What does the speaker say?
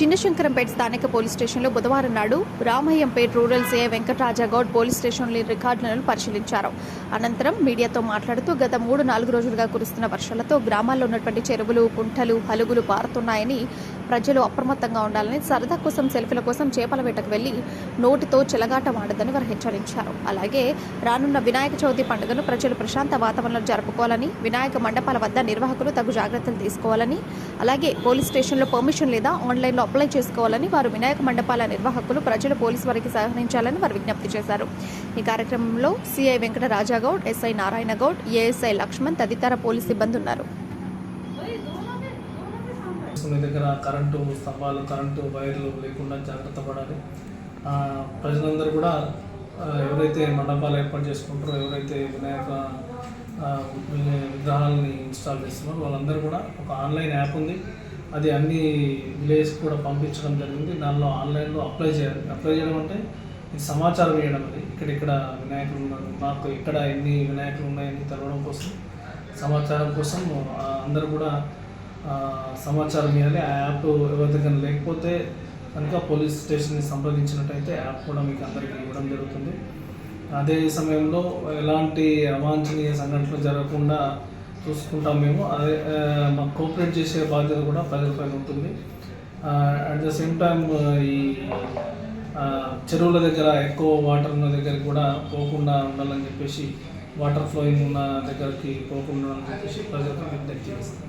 చిన్నశంకరంపేట స్థానిక పోలీస్ స్టేషన్లో బుధవారం నాడు Ramayampet rural CI Venkata Raja Goud police స్టేషన్లోని రికార్డులను పరిశీలించారు. అనంతరం మీడియాతో మాట్లాడుతూ గత మూడు నాలుగు రోజులుగా కురుస్తున్న వర్షాలతో గ్రామాల్లో ఉన్నటువంటి చెరువులు కుంటలు హలుగులు పారుతున్నాయని ప్రజలు అప్రమత్తంగా ఉండాలని సరదా కోసం సెల్ఫీల కోసం చేపల వేటకు వెళ్ళి నోటితో చెలగాట వాడదని వారు హెచ్చరించారు. అలాగే రానున్న వినాయక చవితి పండుగను ప్రజలు ప్రశాంత వాతావరణంలో జరుపుకోవాలని వినాయక మండపాల వద్ద నిర్వాహకులు తగు జాగ్రత్తలు తీసుకోవాలని అలాగే పోలీస్ స్టేషన్లో పర్మిషన్ లేదా ఆన్లైన్లో అప్లై చేసుకోవాలని వారు వినాయక మండపాల నిర్వాహకులు ప్రజలు పోలీసు వారికి సహకరించాలని వారు విజ్ఞప్తి చేశారు. ఈ కార్యక్రమంలో CI Venkata Rajagoud SI Narayana Goud ASI Lakshman తదితర పోలీస్ సిబ్బంది ఉన్నారు మీ దగ్గర కరెంటు స్తంభాలు కరెంటు వైర్లు లేకుండా జాగ్రత్త పడాలి. ప్రజలందరూ కూడా ఎవరైతే మండపాలు ఏర్పాటు చేసుకుంటారో ఎవరైతే వినాయక విగ్రహాలని ఇన్స్టాల్ చేస్తున్నారో వాళ్ళందరూ కూడా ఒక ఆన్లైన్ యాప్ ఉంది. అది అన్ని విలేజ్ కూడా పంపించడం జరిగింది. దానిలో ఆన్లైన్లో అప్లై చేయాలి. అప్లై చేయడం అంటే ఇది సమాచారం ఇవ్వడం అది. ఇక్కడ వినాయకులు ఉన్నారు. మాకు ఇక్కడ ఎన్ని వినాయకులు ఉన్నాయని తెలవడం కోసం సమాచారం కోసం అందరూ కూడా సమాచారం ఇవ్వాలి ఆ యాప్ ఎవరి దగ్గర లేకపోతే కనుక పోలీస్ స్టేషన్ని సంప్రదించినట్టయితే యాప్ కూడా మీకు అందరికీ ఇవ్వడం జరుగుతుంది. అదే సమయంలో ఎలాంటి అవాంఛనీయ సంఘటనలు జరగకుండా చూసుకుంటాం మేము. అదే మాకు కోఆపరేట్ చేసే బాధ్యత కూడా ప్రజలపైన ఉంటుంది. అట్ ద సేమ్ టైం ఈ చెరువుల దగ్గర ఎక్కువ వాటర్ ఉన్న దగ్గరికి కూడా పోకుండా ఉండాలని చెప్పేసి వాటర్ ఫ్లోయింగ్ ఉన్న దగ్గరికి పోకుండా ఉండాలని చెప్పేసి ప్రజలకు విజ్ఞప్తి చేస్తాం